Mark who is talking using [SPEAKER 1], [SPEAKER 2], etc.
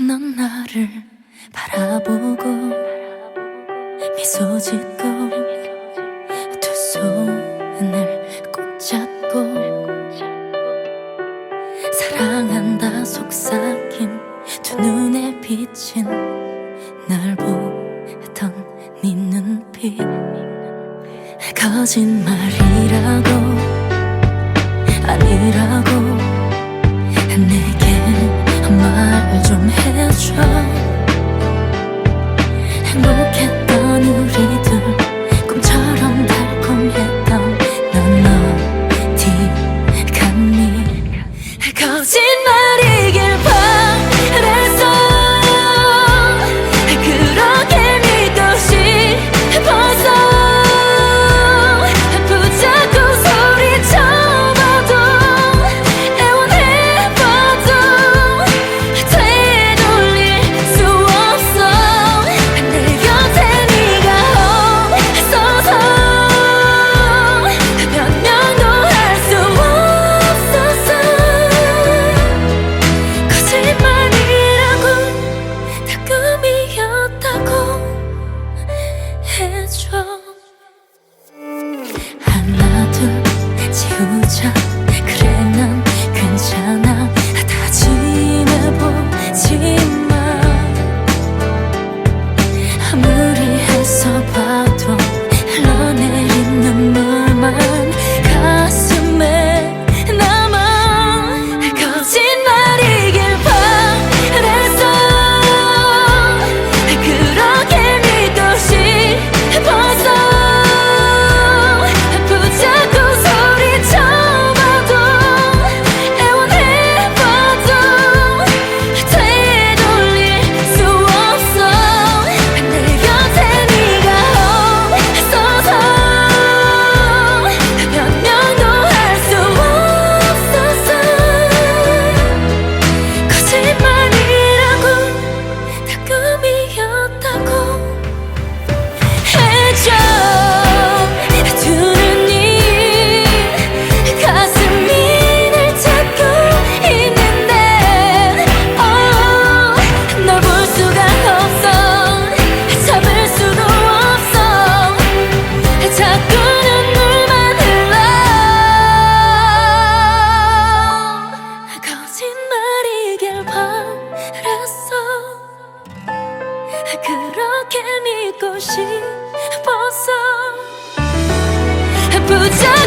[SPEAKER 1] 넌 나를 바라보고 미소 짓고 두 손을 꼭 잡고 사랑한다 속삭인 두 눈에 비친 날 보던 네 눈빛 거짓말이라고 그렇게 믿고 싶었어 부자